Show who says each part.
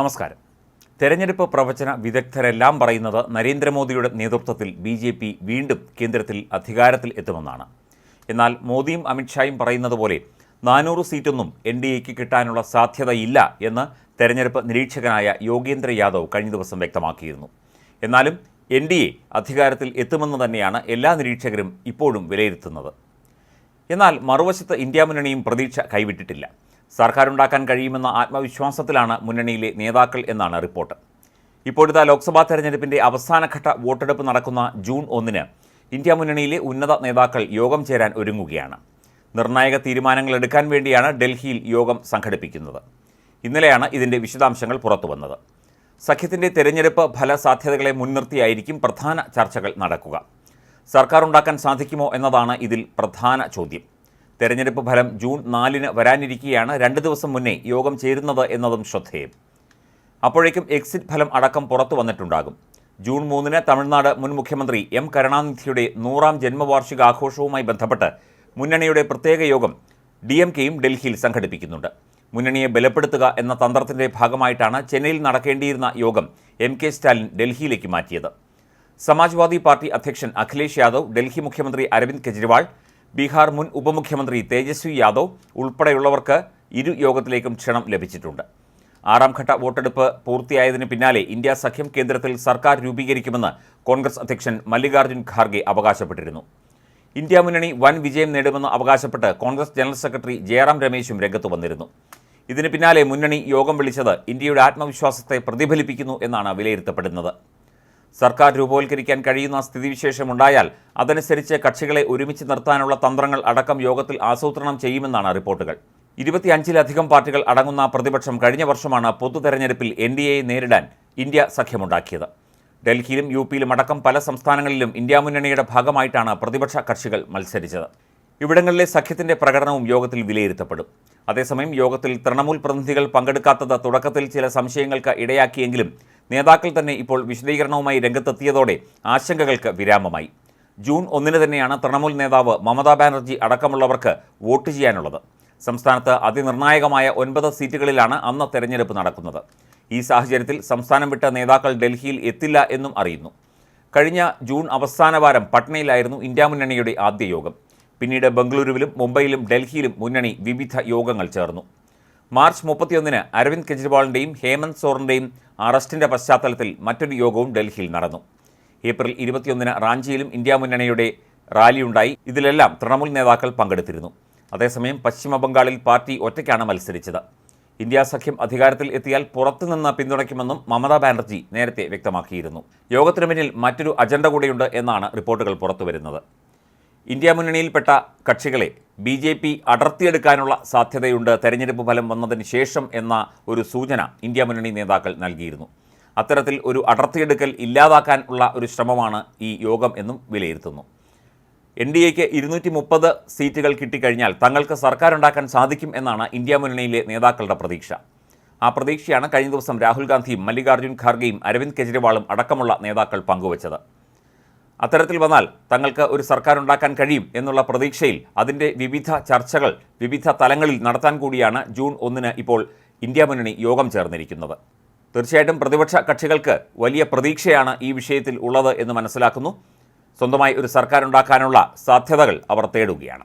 Speaker 1: നമസ്കാരം. തെരഞ്ഞെടുപ്പ് പ്രവചന വിദഗ്ധരെല്ലാം പറയുന്നത് നരേന്ദ്രമോദിയുടെ നേതൃത്വത്തിൽ ബി ജെ പി വീണ്ടും കേന്ദ്രത്തിൽ അധികാരത്തിൽ എത്തുമെന്നാണ്. എന്നാൽ മോദിയും അമിത്ഷായും പറയുന്നത് പോലെ നാനൂറ് സീറ്റൊന്നും എൻ ഡി എക്ക് കിട്ടാനുള്ള സാധ്യതയില്ല എന്ന് തെരഞ്ഞെടുപ്പ് നിരീക്ഷകനായ യോഗേന്ദ്ര യാദവ് കഴിഞ്ഞ ദിവസം വ്യക്തമാക്കിയിരുന്നു. എന്നാലും എൻ ഡി എ അധികാരത്തിൽ എത്തുമെന്ന് തന്നെയാണ് എല്ലാ നിരീക്ഷകരും ഇപ്പോഴും വിലയിരുത്തുന്നത്. എന്നാൽ മറുവശത്ത് ഇന്ത്യ മുന്നണിയും പ്രതീക്ഷ കൈവിട്ടിട്ടില്ല. സർക്കാരുണ്ടാക്കാൻ കഴിയുമെന്ന ആത്മവിശ്വാസത്തിലാണ് മുന്നണിയിലെ നേതാക്കൾ എന്നാണ് റിപ്പോർട്ട്. ഇപ്പോഴത്തെ ലോക്സഭാ തെരഞ്ഞെടുപ്പിന്റെ അവസാനഘട്ട വോട്ടെടുപ്പ് നടക്കുന്ന ജൂൺ ഒന്നിന് ഇന്ത്യ മുന്നണിയിലെ ഉന്നത നേതാക്കൾ യോഗം ചേരാൻ ഒരുങ്ങുകയാണ്. നിർണായക തീരുമാനങ്ങൾ എടുക്കാൻ വേണ്ടിയാണ് ഡൽഹിയിൽ യോഗം സംഘടിപ്പിക്കുന്നത്. ഇന്നലെയാണ് ഇതിന്റെ വിശദാംശങ്ങൾ പുറത്തുവന്നത്. സഖ്യത്തിന്റെ തെരഞ്ഞെടുപ്പ് ഫല സാധ്യതകളെ മുൻനിർത്തിയായിരിക്കും പ്രധാന ചർച്ചകൾ നടക്കുക. സർക്കാർ ഉണ്ടാക്കാൻ സാധിക്കുമോ എന്നതാണ് ഇതിൽ പ്രധാന ചോദ്യം. തെരഞ്ഞെടുപ്പ് ഫലം ജൂൺ നാലിന് വരാനിരിക്കെയാണ് രണ്ട് ദിവസം മുന്നേ യോഗം ചേരുന്നത് എന്നതും ശ്രദ്ധേയം. അപ്പോഴേക്കും എക്സിറ്റ് ഫലം അടക്കം പുറത്തു വന്നിട്ടുണ്ടാകും. ജൂൺ മൂന്നിന് തമിഴ്നാട് മുൻ മുഖ്യമന്ത്രി എം കരുണാനിധിയുടെ നൂറാം ജന്മവാർഷിക ആഘോഷവുമായി ബന്ധപ്പെട്ട് മുന്നണിയുടെ പ്രത്യേക യോഗം ഡി എം കെയും ഡൽഹിയിൽ സംഘടിപ്പിക്കുന്നുണ്ട്. മുന്നണിയെ ബലപ്പെടുത്തുക എന്ന തന്ത്രത്തിന്റെ ഭാഗമായിട്ടാണ് ചെന്നൈയിൽ നടക്കേണ്ടിയിരുന്ന യോഗം എം കെ സ്റ്റാലിൻ ഡൽഹിയിലേക്ക് മാറ്റിയത്. സമാജ്വാദി പാർട്ടി അധ്യക്ഷൻ അഖിലേഷ് യാദവ് ഡൽഹി മുഖ്യമന്ത്രി അരവിന്ദ് കെജ്രിവാൾ ബീഹാർ മുൻ ഉപമുഖ്യമന്ത്രി തേജസ്വി യാദവ് ഉൾപ്പെടെയുള്ളവർക്ക് ഇരു യോഗത്തിലേക്കും ക്ഷണം ലഭിച്ചിട്ടുണ്ട്. ആറാം ഘട്ട വോട്ടെടുപ്പ് പൂർത്തിയായതിന് പിന്നാലെ ഇന്ത്യ സഖ്യം കേന്ദ്രത്തിൽ സർക്കാർ രൂപീകരിക്കുമെന്ന് കോൺഗ്രസ് അധ്യക്ഷൻ മല്ലികാർജുൻ ഖാർഗെ അവകാശപ്പെട്ടിരുന്നു. ഇന്ത്യ മുന്നണി വൻ വിജയം നേടുമെന്ന് അവകാശപ്പെട്ട് കോൺഗ്രസ് ജനറൽ സെക്രട്ടറി ജയറാം രമേശും രംഗത്ത് വന്നിരുന്നു. ഇതിന് പിന്നാലെ മുന്നണി യോഗം വിളിച്ചത് ഇന്ത്യയുടെ ആത്മവിശ്വാസത്തെ പ്രതിഫലിപ്പിക്കുന്നു എന്നാണ് വിലയിരുത്തപ്പെടുന്നത്. സർക്കാർ രൂപവൽക്കരിക്കാൻ കഴിയുന്ന സ്ഥിതിവിശേഷമുണ്ടായാൽ അതനുസരിച്ച് കക്ഷികളെ ഒരുമിച്ച് നിർത്താനുള്ള തന്ത്രങ്ങൾ അടക്കം യോഗത്തിൽ ആസൂത്രണം ചെയ്യുമെന്നാണ് റിപ്പോർട്ടുകൾ. ഇരുപത്തിയഞ്ചിലധികം പാർട്ടികൾ അടങ്ങുന്ന പ്രതിപക്ഷം കഴിഞ്ഞ വർഷമാണ് പൊതു തെരഞ്ഞെടുപ്പിൽ എൻ ഡി എയെ നേരിടാൻ ഇന്ത്യ സഖ്യമുണ്ടാക്കിയത്. ഡൽഹിയിലും യു പിയിലും അടക്കം പല സംസ്ഥാനങ്ങളിലും ഇന്ത്യ മുന്നണിയുടെ ഭാഗമായിട്ടാണ് പ്രതിപക്ഷ കക്ഷികൾ മത്സരിച്ചത്. ഇവിടങ്ങളിലെ സഖ്യത്തിന്റെ പ്രകടനവും യോഗത്തിൽ വിലയിരുത്തപ്പെടും. അതേസമയം യോഗത്തിൽ തൃണമൂൽ പ്രതിനിധികൾ പങ്കെടുക്കാത്തത് തുടക്കത്തിൽ ചില സംശയങ്ങൾക്ക് ഇടയാക്കിയെങ്കിലും നേതാക്കൾ തന്നെ ഇപ്പോൾ വിശദീകരണവുമായി രംഗത്തെത്തിയതോടെ ആശങ്കകൾക്ക് വിരാമമായി. ജൂൺ ഒന്നിന് തന്നെയാണ് തൃണമൂൽ നേതാവ് മമതാ ബാനർജി അടക്കമുള്ളവർക്ക് വോട്ട് ചെയ്യാനുള്ളത്. സംസ്ഥാനത്ത് അതിനിർണായകമായ ഒൻപത് സീറ്റുകളിലാണ് അന്ന് തെരഞ്ഞെടുപ്പ് നടക്കുന്നത്. ഈ സാഹചര്യത്തിൽ സംസ്ഥാനം വിട്ട നേതാക്കൾ ഡൽഹിയിൽ എത്തില്ല എന്നും അറിയുന്നു. കഴിഞ്ഞ ജൂൺ അവസാന വാരം പട്നയിലായിരുന്നു ഇന്ത്യ മുന്നണിയുടെ ആദ്യ യോഗം. പിന്നീട് ബംഗളൂരുവിലും മുംബൈയിലും ഡൽഹിയിലും മുന്നണി വിവിധ യോഗങ്ങൾ ചേർന്നു. മാർച്ച് മുപ്പത്തിയൊന്നിന് അരവിന്ദ് കെജ്രിവാളിന്റെയും ഹേമന്ത് സോറിന്റെയും അറസ്റ്റിന്റെ പശ്ചാത്തലത്തിൽ മറ്റൊരു യോഗവും ഡൽഹിയിൽ നടന്നു. ഏപ്രിൽ ഇരുപത്തിയൊന്നിന് റാഞ്ചിയിലും ഇന്ത്യ മുന്നണിയുടെ റാലിയുണ്ടായി. ഇതിലെല്ലാം തൃണമൂൽ നേതാക്കൾ പങ്കെടുത്തിരുന്നു. അതേസമയം പശ്ചിമ ബംഗാളിൽ പാർട്ടി ഒറ്റയ്ക്കാണ് മത്സരിച്ചത്. ഇന്ത്യാ സഖ്യം അധികാരത്തിൽ എത്തിയാൽ പുറത്തുനിന്ന് പിന്തുണയ്ക്കുമെന്നും മമതാ ബാനർജി നേരത്തെ വ്യക്തമാക്കിയിരുന്നു. യോഗത്തിനു പിന്നിൽ മറ്റൊരു അജണ്ട കൂടിയുണ്ട് എന്നാണ് റിപ്പോർട്ടുകൾ പുറത്തുവരുന്നത്. ഇന്ത്യ മുന്നണിയിൽപ്പെട്ട കക്ഷികളെ ബി ജെ പി അടർത്തിയെടുക്കാനുള്ള സാധ്യതയുണ്ട്. തെരഞ്ഞെടുപ്പ് ഫലം വന്നതിന് ശേഷം എന്ന ഒരു സൂചന ഇന്ത്യ മുന്നണി നേതാക്കൾ നൽകിയിരുന്നു. അത്തരത്തിൽ ഒരു അടർത്തിയെടുക്കൽ ഇല്ലാതാക്കാൻ ഉള്ള ഒരു ശ്രമമാണ് ഈ യോഗം എന്നും വിലയിരുത്തുന്നു. എൻ ഡി എക്ക് ഇരുന്നൂറ്റി മുപ്പത് സീറ്റുകൾ കിട്ടിക്കഴിഞ്ഞാൽ തങ്ങൾക്ക് സർക്കാർ ഉണ്ടാക്കാൻ സാധിക്കും എന്നാണ് ഇന്ത്യ മുന്നണിയിലെ നേതാക്കളുടെ പ്രതീക്ഷ. ആ പ്രതീക്ഷയാണ് കഴിഞ്ഞ ദിവസം രാഹുൽ ഗാന്ധിയും മല്ലികാർജുൻ ഖാർഗെയും അരവിന്ദ് കെജ്രിവാളും അടക്കമുള്ള നേതാക്കൾ പങ്കുവച്ചത്. അത്തരത്തിൽ വന്നാൽ തങ്ങൾക്ക് ഒരു സർക്കാർ ഉണ്ടാക്കാൻ കഴിയും എന്നുള്ള പ്രതീക്ഷയിൽ അതിന്റെ വിവിധ ചർച്ചകൾ വിവിധ തലങ്ങളിൽ നടത്താൻ കൂടിയാണ് ജൂൺ ഒന്നിന് ഇപ്പോൾ ഇന്ത്യ മുന്നണി യോഗം ചേർന്നിരിക്കുന്നത്. തീർച്ചയായിട്ടും പ്രതിപക്ഷ കക്ഷികൾക്ക് വലിയ പ്രതീക്ഷയാണ് ഈ വിഷയത്തിൽ ഉള്ളത് എന്ന് മനസ്സിലാക്കുന്നു. സ്വന്തമായി ഒരു സർക്കാർ ഉണ്ടാക്കാനുള്ള സാധ്യതകൾ അവർ തേടുകയാണ്.